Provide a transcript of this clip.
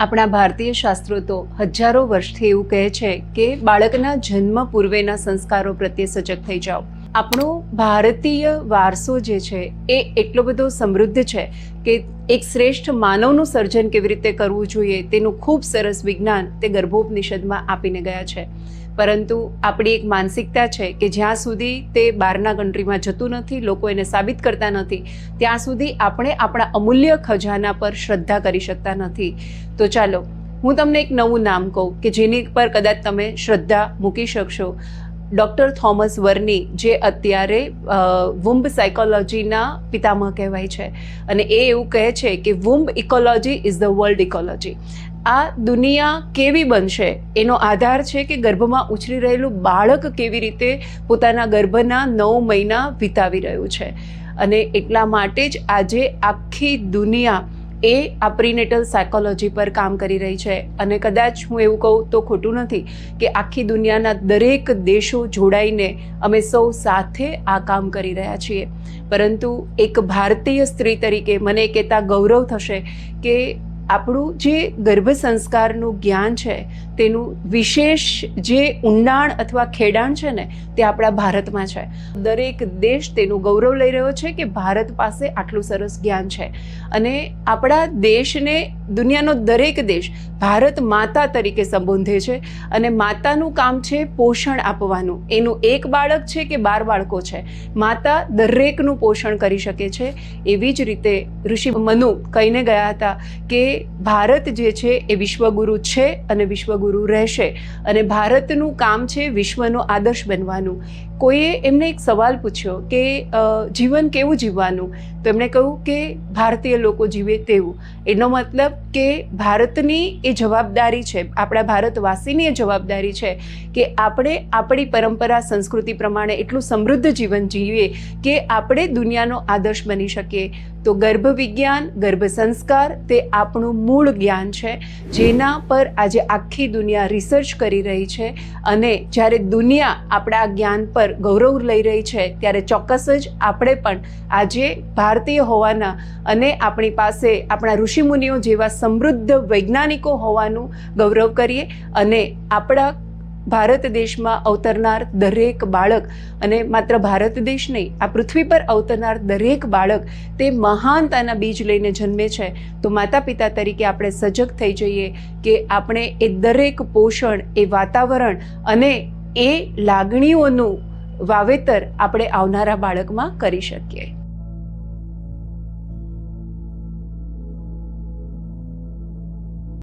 આપણા ભારતીય શાસ્ત્રો તો હજારો વર્ષથી એવું કહે છે કે બાળકના જન્મ પૂર્વેના સંસ્કારો પ્રત્યે સજગ થઈ જાઓ. આપણો ભારતીય વારસો જે છે એ એટલો બધો સમૃદ્ધ છે કે એક શ્રેષ્ઠ માનવનું સર્જન કેવી રીતે કરવું જોઈએ તેનું ખૂબ સરસ વિજ્ઞાન તે ગર્ભોપનિષદમાં આપીને ગયા છે. પરંતુ આપણી એક માનસિકતા છે કે જ્યાં સુધી તે બહારના કન્ટ્રીમાં જતું નથી, લોકો એને સાબિત કરતા નથી, ત્યાં સુધી આપણે આપણા અમૂલ્ય ખજાના પર શ્રદ્ધા કરી શકતા નથી. તો ચાલો, હું તમને એક નવું નામ કહું કે જેની પર કદાચ તમે શ્રદ્ધા મૂકી શકશો. ડૉક્ટર થોમસ વર્ની જે અત્યારે વુમ્બ સાયકોલોજીના પિતામહ કહેવાય છે. અને એ એવું કહે છે કે womb ecology is the world ecology. આ દુનિયા કેવી બનશે? એનો આધાર છે કે ગર્ભમાં ઉછરી રહેલું બાળક કેવી રીતે પોતાના ગર્ભના નવ મહિના વિતાવી રહ્યું છે. અને એટલા માટે જ આજે આખી દુનિયા એ આ પ્રિનેટલ સાયકોલોજી પર કામ કરી રહી છે. અને કદાચ હું એવું કહું તો ખોટું નથી કે આખી દુનિયાના દરેક દેશો જોડાઈને અમે સૌ સાથે આ કામ કરી રહ્યા છીએ. પરંતુ એક ભારતીય સ્ત્રી તરીકે મને કહેતા ગૌરવ થશે કે આપણું જે ગર્ભ સંસ્કારનું જ્ઞાન છે, તેનું વિશેષ જે ઊંડાણ અથવા ખેડાણ છે ને, તે આપણા ભારતમાં છે. દરેક દેશ તેનું ગૌરવ લઈ રહ્યો છે કે ભારત પાસે આટલું સરસ જ્ઞાન છે. અને આપણા દેશને, દુનિયાનો દરેક દેશ ભારત માતા તરીકે સંબોધે છે અને માતાનું કામ છે પોષણ આપવાનું. એનું એક બાળક છે કે બાર બાળકો છે. માતા દરેકનું પોષણ કરી શકે છે. એવી જ રીતે ઋષિ મનુ કહીને ગયા હતા કે ભારત જે છે એ વિશ્વગુરુ છે અને વિશ્વગુરુ રહેશે. અને ભારતનું કામ છે વિશ્વનો આદર્શ બનવાનું. કોઈએ એમને એક સવાલ પૂછ્યો કે જીવન કેવું જીવવાનું? તો એમણે કહ્યું કે, ભારતીય લોકો જીવે તેવું. એનો મતલબ કે ભારતની એ જવાબદારી છે, આપણા ભારતવાસીની એ જવાબદારી છે કે આપણે આપણી પરંપરા, સંસ્કૃતિ પ્રમાણે એટલું સમૃદ્ધ જીવન જીવીએ કે આપણે દુનિયાનો આદર્શ બની શકીએ. તો ગર્ભ વિજ્ઞાન ગર્ભ સંસ્કાર તે આપણું મૂળ જ્ઞાન છે, જેના પર આજે આખી દુનિયા રિસર્ચ કરી રહી છે અને જ્યારે દુનિયા આપણા જ્ઞાન પર ગૌરવ લઈ રહી છે, ત્યારે ચોક્કસ જ આપણે પણ આજે ભારતીય હોવાના અને આપણી પાસે આપણા ઋષિમુનિઓ જેવા સમૃદ્ધ વૈજ્ઞાનિકો હોવાનું ગૌરવ કરીએ અને આપણા ભારત દેશમાં અવતરનાર દરેક બાળક અને માત્ર ભારત દેશ નહીં, આ પૃથ્વી પર અવતરનાર દરેક બાળક તે મહાનતાના બીજ લઈને જન્મે છે. તો માતા પિતા તરીકે આપણે સજગ થઈ જઈએ કે આપણે એ દરેક પોષણ, એ વાતાવરણ અને એ લાગણીઓનું વાવેતર આપણે આવનારા બાળકમાં કરી શકીએ.